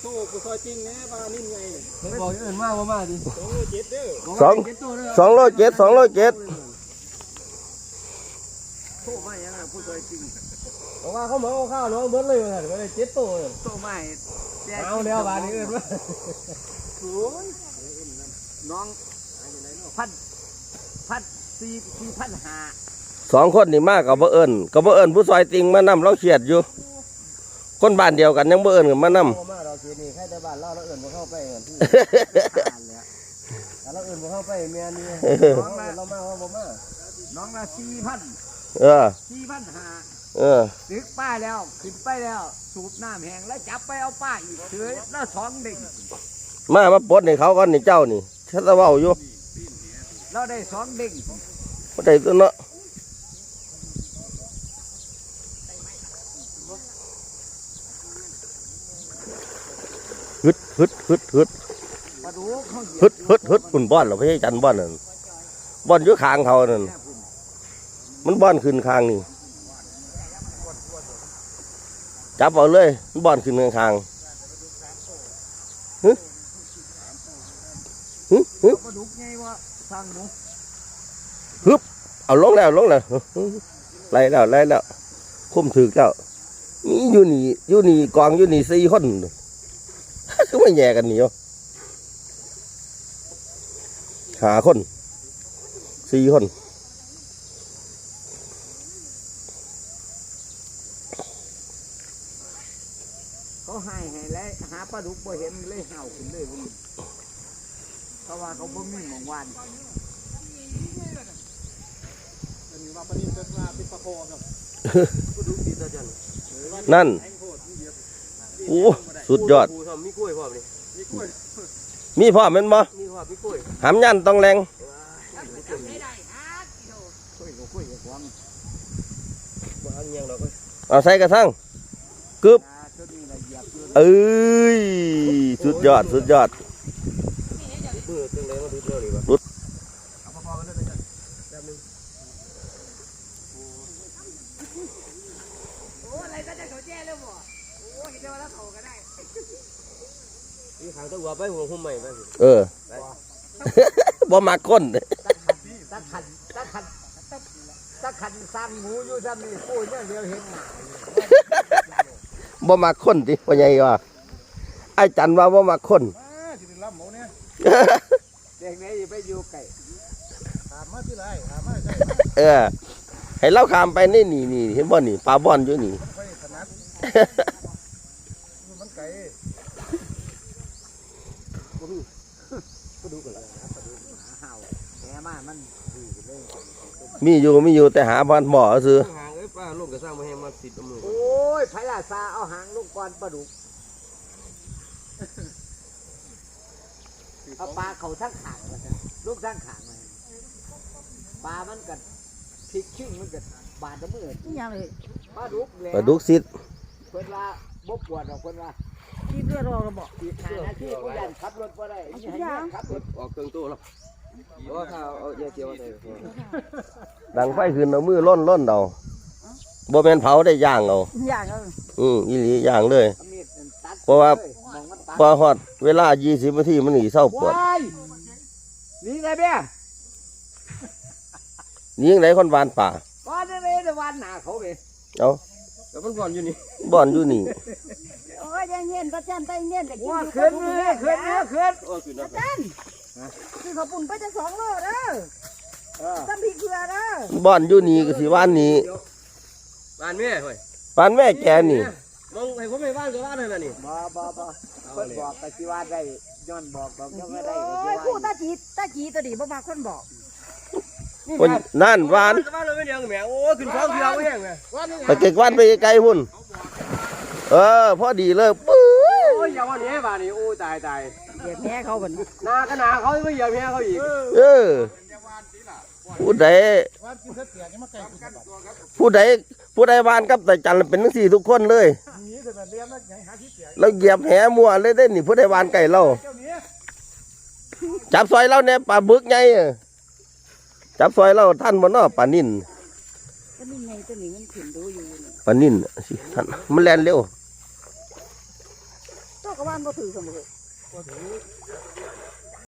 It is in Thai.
โซ่กูซอยจริงน่บ้านิ่มไงบอกอื่นมากว่ามาดิสองร้อยเจ็ดเด้อสองสองร้อยเจ็ดสองร้อยเจ็ดโทษไม่ยังผู้ช่วยจริงบอกว่าเขาเหมาข้าวน้องเบิ้ลเลยเหมาถึงเลยเจ็ดตัวโทษไม่เอาแล้วบ้านนี้อื่นว่าน้องพันพันสี่สี่พันห้าสองคนนี่มากกับบ่เอิญกับบ่เอิญผู้ซอยติงมานำเราเขียดอยู่ คนบ้านเดียวกันยังบ่เอิญกันมานโอ้มาเราทีนี่แค่แต่บ้านเราเราอื่นบ่เข้าไปเงินที่ผ่านแล้วแต่เราอื่นบ่เข้าไปเมียนี่เราเรามาว่าบ่มาน้องละสี่พันำเออสี่พันห้าเออตึกป้าแล้วขึ้นไปแล้ว สูบน้ำแห้งแล้วจับไปเอาป้าอีกเถือแล้วสองเด้งมามาปลดให้เขาก่อนนี่เจ้านี่ชัดเว้าอยู่เราได้สองเด้งบ่ได้ตัวเนาะ ฮึดฮึดฮึดฮึดฮึดฮึดฮึดคุณบ้อนเหรอพี่จันบ้อนนั่นบ้อนอยู่ข้างเขานั่นมันบ้อนขึ้นข้างนี่จับเอาเลยมันบ้อนขึ้นข้างๆฮึฮึฮึปลาดุกไงว่าสร้างหมูเอาลงแล้วลงแล้วไล่แล้วไล่แล้วคุ้มถือแล้วนี่อยู่นี่อยู่นี่กองอยู่นี่สี่คน คือไม่แย่กันนี่วะหาคนสี่คนเขาให้ให้แล้วหาปลาดุกบ่เห็นเลยเห่าขึ้นเลยพวกนี้เพราะว่าเขาบ่มีหมองวันอันนี้ว่าปนินเกิดมาเป็นประโคครับนั่นแห้งโคตรเหยียบโอ้ สุดยอดกูทำมีกล้วยพร้อมนี่มีกล้วยมีพ่อแมันบ่มีพร้อมมีกล้วยหำยันต้องแรงคุยก็คุยกับหวังบ่อันยังเราก็เอาใส่กระทั่งตาตัวนี้ละเหยียบอยู่เอ้ยสุดยอดสุดยอดมือตึงเลยมาดูเรื่องนี้บ่โอ้อะไรก็จะเขาแจ้เลยบ่โอ้เห็นได้ว่าแล้วเขาก็ได้ มีขางตัวไปหัวหุ่มใหม่ไปเออ บ่มักคนตะขันตะขันตะตะขันสร้างหมูอยู่ซ้ำนี่โอ้ยเนี่ยเดียวเห็นหนาบ่มักคนติพ่อใหญ่ว่าไอ้จันว่าบ่มักคนอ่าสิได้รับหมูเนี่ยเด็กนี้ไปอยู่ไก่ถามมาที่ไรถามมาใช่เออ ให้เราข้ามไปนี่นี่นี่เห็นบ่นี่ปลาบ่อนอยู่นี่ มันค่อยถนัดมันไก่หาเห่าแหมามันดีเลยมีอยู่มีอยู่แต่หาบ้านหมอซื้อหางเอ้ยป้าลูกก็สร้างมาให้มาติดมือโอ้ยไผลาซาเอาหางลูกกรปลาดุกเอาปลาเขาทั้งขางมาซะลูกทั้งขางเลยปลามันกัดพลิกชิ่งมันกัดบาดตะมือนี่ยังเลยปลาดุกแล้วปลาดุกซิด เพิ่นว่าบ่ปวดหรอกเพิ่นว่าที่เลือดออกระบอกอีกหานาทีผู้ยันขับรถบ่ได้อีให้เนี่ยขับรถออกเครื่องตู้แล้วเพราะว่าถ้าเอาเยอะเกี่ยวใส่ดังไฟขึ้นเอามือล่นล่นเอาบ่แม่นเผาได้ย่างเอาอย่างเอออืมอีหลีย่างเลยเอามีดตัดเพราะว่าเลยมองมันตัดพอฮอดเวลา 20นาทีมันหนีเศร้าปวดว้ายนี่ไงเบี้ยนี่ยังไงคนวานป่าก้อนนี่เลยวันหนาเขาเว้ยเอา แล้วมันก่อนอยู่นี่บ่อนอยู่นี่โอ้ยยังเย็นประจันไปเย็นแต่กินว่าอยู่ขึ้นกับเนื้ผู้อขึ้นเนื้อขึ้นโอ้คือประจันคือเขาปุ่นไปจะสองโลเด้อเออตั้มพีเกลือเด้อบ่อนอยู่นี่ก็สิว่านนี้บ้านแม่เฮ้ยปานแม่แกนี่ มองให้ผมไปบ้านก็บ้านนั่นน่ะนี่บ่บ่บ่เพิ่นบอกกะสิว่าได้ย้อนบอกบอกยังไม่ได้ก็สิโอ้ยคู่ว่าตาจีตาจีตัวดีบ่มาคนบอก คนนั่นวานบ้านเราไม่เลี้ยงแม่โอ้ขึ้นท้องเดียวไม่แห้งแม่ไปเก็กวันไปไกลๆพุ่นเออพอดีเลยปื้อโอ้ยอย่าว่านี้บ้านนี้โอ้ตายตายเดี๋ยวแม่เขากันนาก็นาเขาไม่เหยียบแม่เขาอีกเออผู้ใดว่ากินเสถียรนี่มาไก่กูสะบัดผู้ใดผู้ใดวานกับแต่จันเป็นทั้งสี่ทุกคนเลยหนีแต่แบบเลี้ยงแล้วยังหาที่เสียเราเหยียบแหมัวเลยได้นี่ผู้ใดวานไก่เราเจ้านี้จับซอยเราเนี่ยปลาบึกไงอะ จับซอยเราท่านบนนอปลานิ่นก็นี่ไงตัวนี้มันขึ้นดูอยู่นี่ปลานิ่นสิท่านมันแล่นเร็วตก็ว่านบ่ถือเสมอก็ถือ